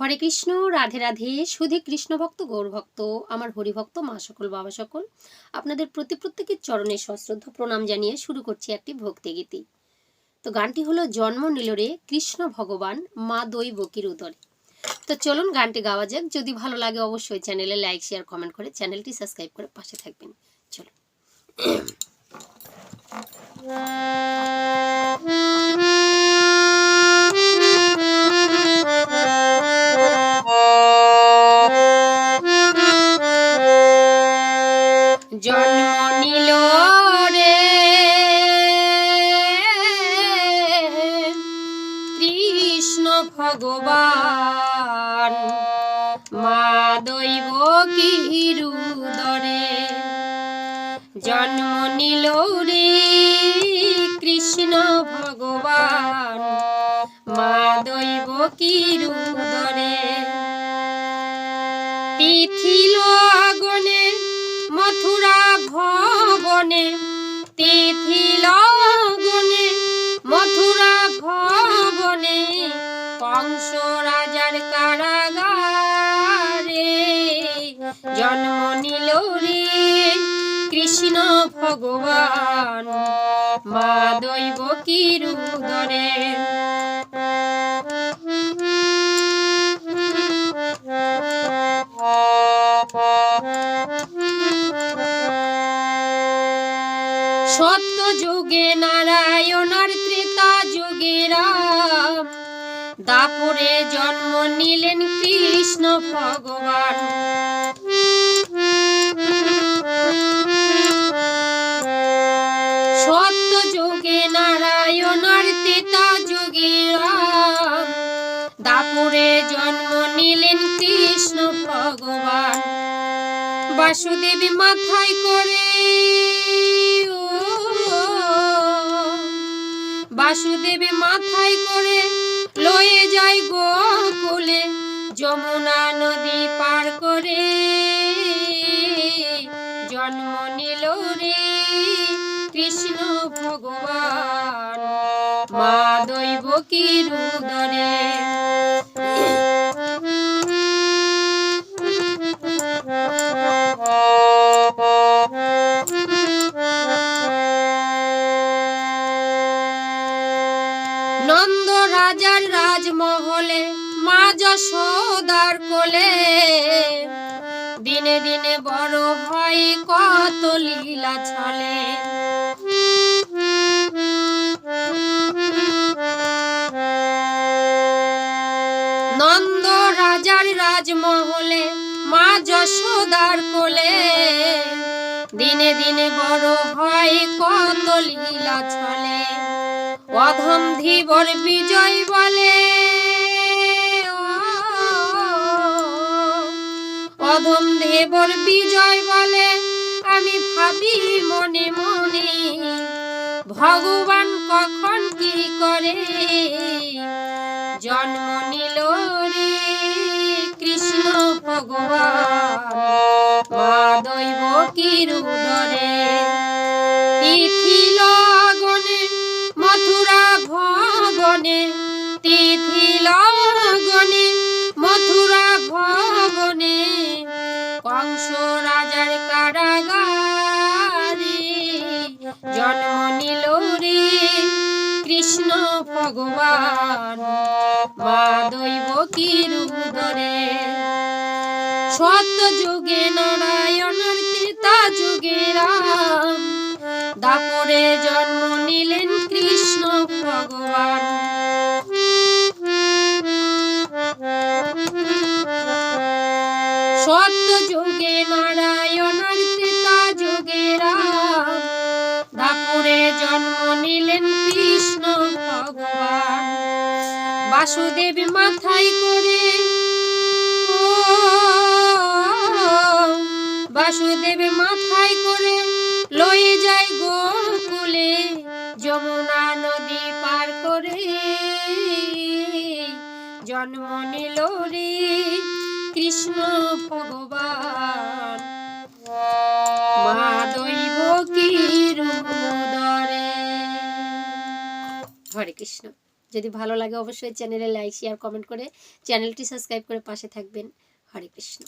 হরে কৃষ্ণ, রাধে রাধে, সুধী কৃষ্ণ ভক্ত, গৌর ভক্ত, আমার হরিভক্ত, মা সকল, বাবা সকল। আপনাদের প্রতি প্রত্যেকের চরণে সশ্রদ্ধ প্রণাম জানিয়ে শুরু করছি একটি ভক্তিগীতি তো গানটি হলো, জন্ম নিল রে কৃষ্ণ ভগবান, মা দই বকির উদরে। তো চলুন গানটি গাওয়া যাক। যদি ভালো লাগে অবশ্যই চ্যানেলে লাইক, শেয়ার, কমেন্ট করে চ্যানেলটি সাবস্ক্রাইব করে পাশে থাকবেন। চলুন। নিল রে। কৃষ্ণ ভগবান, মা দৈব কিরুদরে জন্ম নিল রে। কৃষ্ণ ভগবান, মা দৈব কিরুদরে তিথিল নিল রে কৃষ্ণ ভগবান। মা দৈব কিরুদরে সত্য যুগে নারায়ণার ত্রেতা যুগে রাম দাপরে জন্ম নিলেন কৃষ্ণ ভগবান। সত্য যুগে নারায়ণার ত্রেতা যুগে রাম দাপরে জন্ম নিলেন কৃষ্ণ ভগবান। বাসুদেবী মাথায় করে বাসুদেবী মাথায় করে লয়ে যায় গোকুলে। যমুনা নদী পার করে জন্ম নিল রে। কৃষ্ণ ভগবান। মা দৈব কিরুদরে নন্দ রাজার রাজমহলে মা যশোদার কোলে। দিনে দিনে বড় হয় কত লীলা ছলে। নন্দ রাজার রাজমহলে মা যশোদার কোলে। দিনে দিনে বড় হয় কত লীলা ছলে। অধম ধীবর বিজয় বলে অধম দেবর বিজয় বলে, আমি ভাবি মনে মনে। ভগবান কখন কি করে? জন্ম নিল রে কৃষ্ণ ভগবান। মা দৈব কিরুদরে তিথি লগনে, মথুরা ভবনে। তিথি লগনে, মথুরা ভবনে। কংস রাজার কারাগারে জন্ম নিল রে কৃষ্ণ ভগবান। দৈব কিরুদরে সত্য যুগে নারায়ণের ত্রেতা যুগে রাম। দাপরে জন্ম নিলেন কৃষ্ণ ভগবান। সত্য যুগে নারায়ণের বাসুদেবী মাথায় করে। বাসুদেবী মাথায় করে। লয়ে যায় গোকুলে যমুনা নদী পার করে। জন্ম নিল রে কৃষ্ণ ভগবান। মা দৈব কিরুদরে হরে কৃষ্ণ। যদি ভালো লাগে অবশ্যই চ্যানেলে লাইক শেয়ার কমেন্ট করে চ্যানেলটি সাবস্ক্রাইব করে পাশে থাকবেন। হরে কৃষ্ণ।